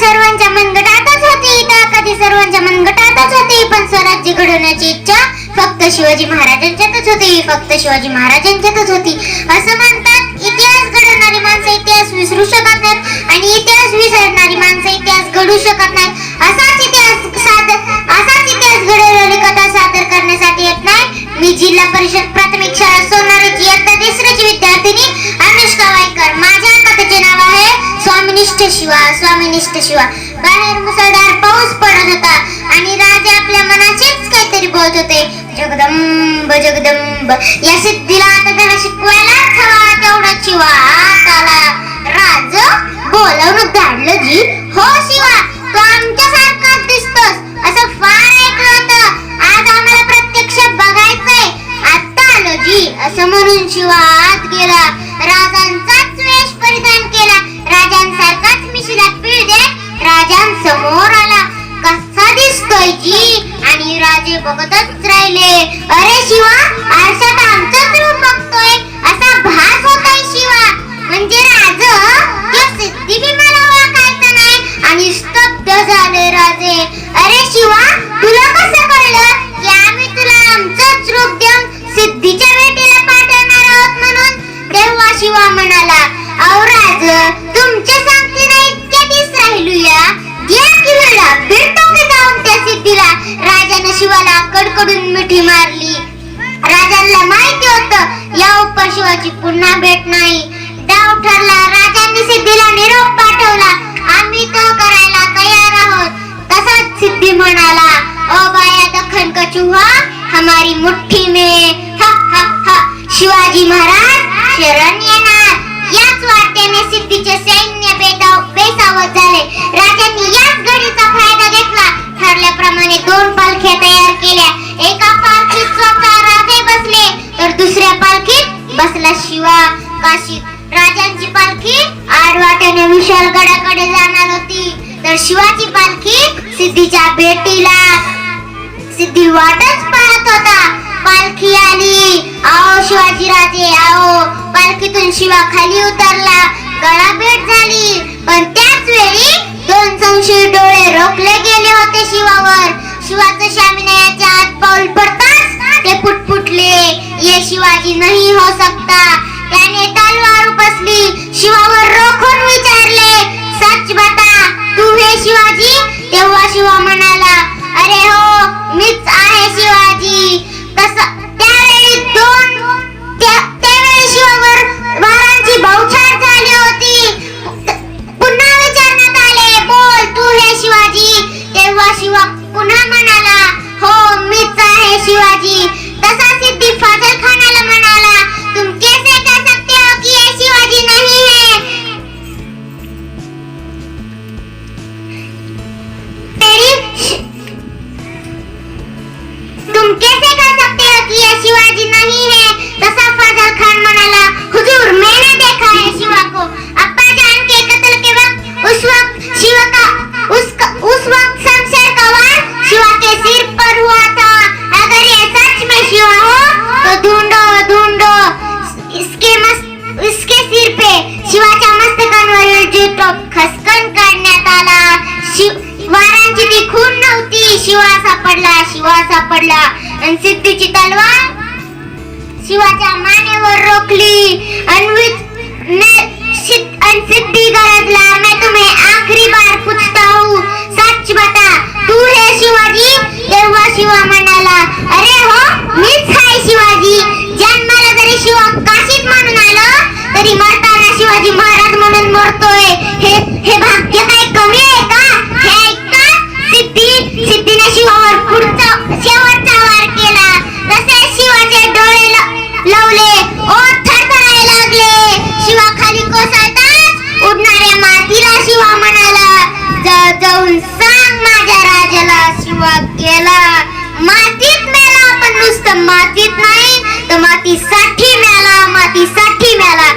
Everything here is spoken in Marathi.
सर्वांच्या मनगटातच होती. तर कधी सर्वांच्या मनगटातच होती? पण स्वराज्य घडवण्याची इच्छा फक्त शिवाजी महाराजांच्यातच होती. फक्त शिवाजी महाराजांच्यातच होती. असं म्हणतात इतिहास घडवणारी माणसं इतिहास विसरू शकत नाहीत आणि इतिहास विसरणारी माणसं इतिहास घडू शकत नाहीत. असाच स्वामिनिष्ठ शिवा स्वामिनिष्ठ शिवा. बाहेर मुसळधार पाऊस पडत होता आणि राजे आपल्या मनाचेच काहीतरी बोलत होते. जगदंब जगदंब. या सिद्धीला आता त्याला शिकवायला बघतच राहिले अरे शिवा आरशात आमचंच रूप बघतोय. असा भास होतोय शिवा. म्हणजे राज या सिद्धी बी मला ओळखायचं नाही आणि स्तब्ध झाले राजे. अरे शिवा तुला कसं कळलं की आम्ही तुला आमचंच रूप देऊन सिद्धीच्या भेटीला पाठवणार आहोत म्हणून? तेव्हा शिवा म्हणाला अहो राज तुमच्या सांगतीने इतक्या दिस राहिलूया. द्या जीवाला कडकडून मिठी मारली. राजाला माहिती होत या उपशिवाची पुन्हा भेट नाही. डाव ठरला राजांनी सिद्धीला निरोप पाठवला. आम्ही तो करायला तयार आहोत तसाच सिद्धी म्हणाला. ओ बाया दखन कचुहा हमारी मुठ्ठी में. हा हा हा शिवाजी महाराज शरण येणार. याच वाट्याने सिद्धीचे सैन्य बेदाव बेसावत झाले. राजांनी याच घडीचा फायदा ठरल्याप्रमाणे दोन पालख्या तयार केल्या. एका पालखीत स्वतः राधे बसले तर दुसऱ्या पालखीत बसला शिवा काशी. राजांची पालखी आडवाट्याने विशाल गडाकडे जाणार होती. तर शिवाची पालखी सिद्धीच्या भेटीला सिद्धी वाटच पाहत होता. पालखी आली. आओ शिवाजी राजे आओ. पालखीतून शिवा खाली उतरला. गळा भेट झाली. पण त्याच वेळी दोन संशयी डोळे पडले शिवावर. शिवाचं शामिनायाच्या आत पाऊल पडताच ते पुटपुटले. ये शिवाजी नाही हो सकता. त्याने तलवार उपसली. शिवावर रोखून विचारले सच बता तू हे शिवाजी? तेव्हा शिवा म्हणाला अरे हो शिवा. पुन्हा म्हणाला हो मीच आहे शिवाजी. तसा सिद्धी फाजल खान आणि सिद्धीची तलवार? शिवाच्या मानेवर रोखली. अन्वित ने गरजला. मैं तुम्हें आखरी बार पूछता हूँ. सच बता तू है शिवाजी? तेव्हा शिवा म्हणाला अरे हो मीच आहे शिवाजी. जन्माला जरी शिवा काशीत म्हणून आलं तरी मरताना शिवाजी महाराज म्हणून मरतोय. सुरुवात केला. मातीत मेला पण नुसतं. मातीत नाही तर मातीसाठी मेला मातीसाठी मेला.